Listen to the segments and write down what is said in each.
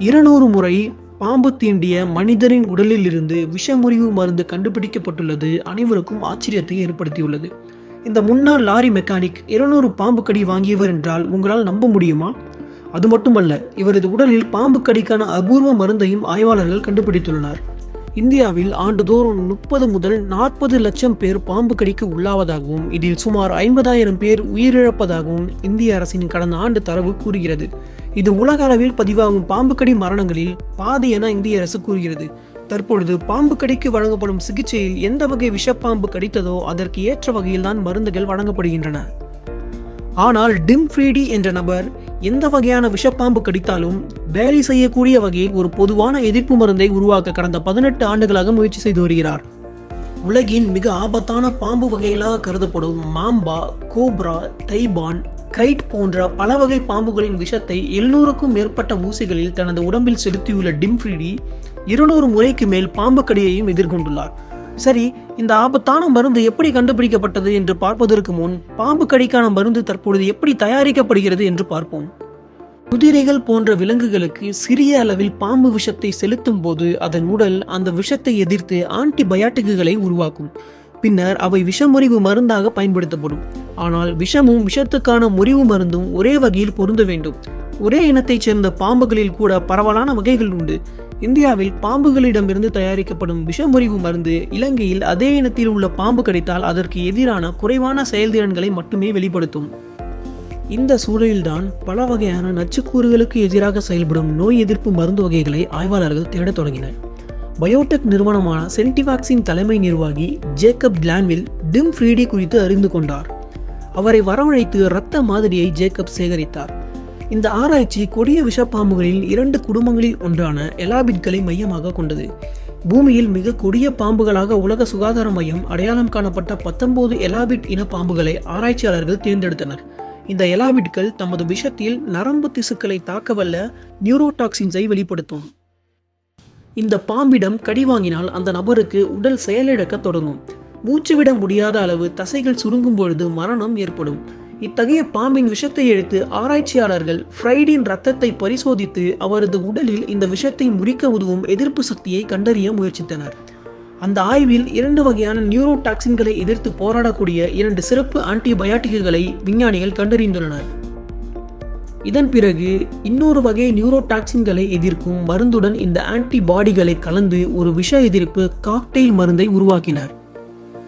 இருநூறு முறை பாம்பு தீண்டிய மனிதரின் உடலில் இருந்து விஷமுறிவு மருந்து கண்டுபிடிக்கப்பட்டுள்ளது. அனைவருக்கும் ஆச்சரியத்தை ஏற்படுத்தியுள்ளது. இந்த முன்னாள் லாரி மெக்கானிக் இருநூறு பாம்பு கடி வாங்கியவர் என்றால் உங்களால் நம்ப முடியுமா? அது மட்டுமல்ல இவரது உடலில் பாம்பு கடிக்கான அபூர்வ மருந்தையும் ஆய்வாளர்கள் கண்டுபிடித்துள்ளனர். இந்தியாவில் ஆண்டுதோறும் முப்பது முதல் நாற்பது லட்சம் பேர் பாம்பு கடிக்கு உள்ளாவதாகவும் இதில் சுமார் ஐம்பதாயிரம் பேர் உயிரிழப்பதாகவும் இந்திய அரசின் கடந்த ஆண்டு தரவு கூறுகிறது. இது உலக அளவில் பதிவாகும் பாம்பு கடி மரணங்களில் பாதி என இந்திய அரசு கூறுகிறது. தற்பொழுது பாம்பு கடிக்கு வழங்கப்படும் சிகிச்சையில் எந்த வகை விஷப்பாம்பு கடித்ததோ அதற்கு ஏற்ற வகையில்தான் மருந்துகள் வழங்கப்படுகின்றன. ஆனால் டிம் ஃப்ரீடி என்ற நபர் எந்த வகையான விஷப்பாம்பு கடித்தாலும் வேலை செய்யக்கூடிய வகையில் ஒரு பொதுவான எதிர்ப்பு மருந்தை உருவாக்க கடந்த பதினெட்டு ஆண்டுகளாக முயற்சி செய்து வருகிறார். உலகின் மிக ஆபத்தான பாம்பு வகைகளாக கருதப்படும் மாம்பா கோப்ரா தைபான் கிரைட் போன்ற பல வகை பாம்புகளின் விஷத்தை எழுநூறுக்கும் மேற்பட்ட ஊசிகளில் தனது உடம்பில் செலுத்தியுள்ள டிம்ஃப்ரிடி இருநூறு முறைக்கு மேல் பாம்பு கடியையும் எதிர்கொண்டுள்ளார். சரி இந்த ஆபத்தான மருந்து எப்படி கண்டுபிடிக்கப்பட்டது என்று பார்ப்பதற்கு முன் பாம்பு கடிக்கான மருந்து தற்பொழுது எப்படி தயாரிக்கப்படுகிறது என்று பார்ப்போம். குதிரைகள் போன்ற விலங்குகளுக்கு சிறிய அளவில் பாம்பு விஷத்தை செலுத்தும் போது அதன் உடல் அந்த விஷத்தை எதிர்த்து ஆன்டிபயாட்டிக்குகளை உருவாக்கும். பின்னர் அவை விஷமுறிவு மருந்தாக பயன்படுத்தப்படும். ஆனால் விஷமும் விஷத்துக்கான முறிவு மருந்தும் ஒரே வகையில் பொருந்த வேண்டும். ஒரே இனத்தைச் சேர்ந்த பாம்புகளில் கூட பரவலான வகைகள் உண்டு. இந்தியாவில் பாம்புகளிடமிருந்து தயாரிக்கப்படும் விஷமுறிவு மருந்து இலங்கையில் அதே இனத்தில் உள்ள பாம்பு கிடைத்தால் அதற்கு எதிரான குறைவான செயல்திறன்களை மட்டுமே வெளிப்படுத்தும். இந்த சூழலில்தான் பல வகையான நச்சுக்கூறுகளுக்கு எதிராக செயல்படும் நோய் எதிர்ப்பு மருந்து வகைகளை ஆய்வாளர்கள் தேடத் தொடங்கினர். பயோடெக் நிறுவனமான சென்டிவாக்ஸின் தலைமை நிர்வாகி ஜேக்கப் கிளான்வில் டிம் ஃப்ரீடி குறித்து அறிந்து கொண்டார். அவரை வரவழைத்து இரத்த மாதிரியை ஜேக்கப் சேகரித்தார். இந்த ஆராய்ச்சி கொடிய விஷப்பாம்புகளில் இரண்டு குடும்பங்களில் ஒன்றான எலாபிட்களை மையமாக கொண்டது. பூமியில் மிக கொடிய பாம்புகளாக உலக சுகாதார மையம் அடையாளம் காணப்பட்ட பத்தொன்பது எலாபிட் இன பாம்புகளை ஆராய்ச்சியாளர்கள் தேர்ந்தெடுத்தனர். இந்த எலாபிட்கள் தமது விஷத்தில் நரம்பு திசுக்களை தாக்கவல்ல நியூரோடாக்சின்ஸை வெளிப்படுத்தும். இந்த பாம்பிடம் கடி வாங்கினால் அந்த நபருக்கு உடல் செயலிழக்க தொடங்கும். மூச்சுவிட முடியாத அளவு தசைகள் சுருங்கும் பொழுது மரணம் ஏற்படும். இத்தகைய பாம்பின் விஷத்தை எடுத்து ஆராய்ச்சியாளர்கள் ஃப்ரைடின் ரத்தத்தை பரிசோதித்து அவரது உடலில் இந்த விஷத்தை முறிக்க உதவும் எதிர்ப்பு சக்தியை கண்டறிய முயற்சித்தனர். அந்த ஆய்வில் இரண்டு வகையான நியூரோடாக்சின்களை எதிர்த்து போராடக்கூடிய இரண்டு சிறப்பு ஆன்டிபயாட்டிக்குகளை விஞ்ஞானிகள் கண்டறிந்துள்ளனர். இதன் பிறகு இன்னொரு வகை நியூரோடாக்சின்களை எதிர்க்கும் மருந்துடன் இந்த ஆன்டிபாடிகளை கலந்து ஒரு விஷ எதிர்ப்பு காக்டெயில் மருந்தை உருவாக்கினர்.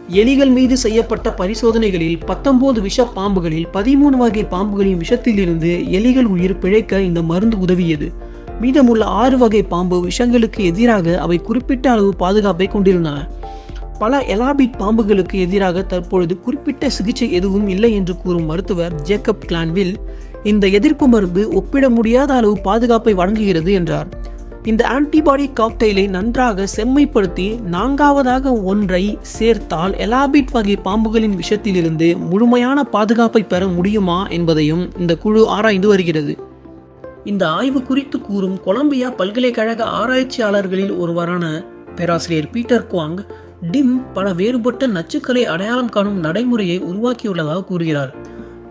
எலிகள் மீது செய்யப்பட்ட பரிசோதனைகளில் பத்தொன்பது விஷ பாம்புகளில் பதிமூணு வகை பாம்புகளின் விஷத்திலிருந்து எலிகள் உயிர் பிழைக்க இந்த மருந்து உதவியது. மீதமுள்ள ஆறு வகை பாம்பு விஷங்களுக்கு எதிராக அவை குறிப்பிட்ட அளவு பாதுகாப்பை கொண்டிருந்தன. பல எலாபிட் பாம்புகளுக்கு எதிராக தற்பொழுது குறிப்பிட்ட சிகிச்சை எதுவும் இல்லை என்று கூறும் மருத்துவர் ஜேக்கப் கிளான்வில் இந்த எதிர்ப்பு மருந்து ஒப்பிட முடியாத அளவு பாதுகாப்பை வழங்குகிறது என்றார். இந்த ஆன்டிபாடி காக்டெயிலை நன்றாக செம்மைப்படுத்தி நான்காவதாக ஒன்றை சேர்த்தால் எலாபிட் வகை பாம்புகளின் விஷத்திலிருந்து முழுமையான பாதுகாப்பை பெற முடியுமா என்பதையும் இந்த குழு ஆராய்ந்து வருகிறது. இந்த ஆய்வு குறித்து கூறும் கொலம்பியா பல்கலைக்கழக ஆராய்ச்சியாளர்களில் ஒருவரான பேராசிரியர் பீட்டர் குவாங் டிம் பல வேறுபட்ட நச்சுக்களை அடையாளம் காணும் நடைமுறையை உருவாக்கியுள்ளதாக கூறுகிறார்.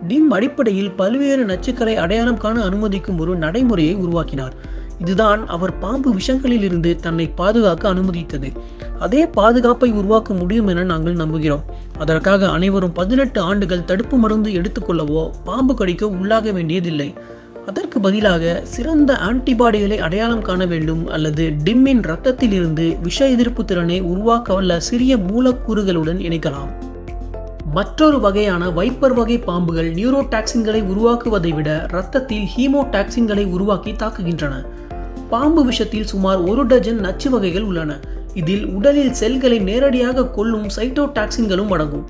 டிம் அடிப்படையில் பல்வேறு நச்சுக்களை அடையாளம் காண அனுமதிக்கும் ஒரு நடைமுறையை உருவாக்கினார். இதுதான் அவர் பாம்பு விஷங்களிலிருந்து தன்னை பாதுகாக்க அனுமதித்தது. அதே பாதுகாப்பை உருவாக்க முடியும் என நாங்கள் நம்புகிறோம். அதற்காக அனைவரும் பதினெட்டு ஆண்டுகள் தடுப்பு மருந்து எடுத்துக்கொள்ளவோ பாம்பு கடிக்கோ உள்ளாக வேண்டியதில்லை. அதற்கு பதிலாக சிறந்த ஆன்டிபாடிகளை அடையாளம் காண வேண்டும் அல்லது டிம்மின் இரத்தத்திலிருந்து விஷ எதிர்ப்பு திறனை உருவாக்க வல்ல சிறிய மூலக்கூறுகளுடன் இணைக்கலாம். மற்றொரு வகையான வைப்பர் வகை பாம்புகள் நியூரோடாக்சின்களை உருவாக்குவதை விட இரத்தத்தில் ஹீமோடாக்சின்களை உருவாக்கி தாக்குகின்றன. பாம்பு விஷத்தில் சுமார் ஒரு டஜன் நச்சு வகைகள் உள்ளன. இதில் உடலில் செல்களை நேரடியாக கொல்லும் சைட்டோடாக்சின்களும் அடங்கும்.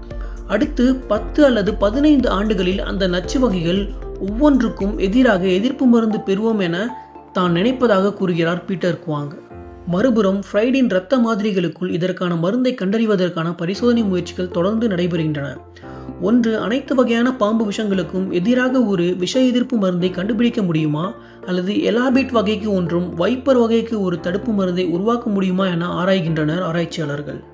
அடுத்து பத்து அல்லது பதினைந்து ஆண்டுகளில் அந்த நச்சு வகைகள் ஒவ்வொன்றுக்கும் எதிராக எதிர்ப்பு மருந்து பெறுவோம் என தான் நினைப்பதாக கூறுகிறார் பீட்டர் குவாங். மறுபுறம் ஃப்ரைடின் இரத்த மாதிரிகளுக்குள் இதற்கான மருந்தை கண்டறிவதற்கான பரிசோதனை முயற்சிகள் தொடர்ந்து நடைபெறுகின்றன. ஒன்று அனைத்து வகையான பாம்பு விஷங்களுக்கும் எதிராக ஒரு விஷ எதிர்ப்பு மருந்தை கண்டுபிடிக்க முடியுமா? அல்லது எலாபிட் வகைக்கு ஒன்றும் வைப்பர் வகைக்கு ஒரு தடுப்பு மருந்தை உருவாக்க முடியுமா என ஆராய்கின்றனர் ஆராய்ச்சியாளர்கள்.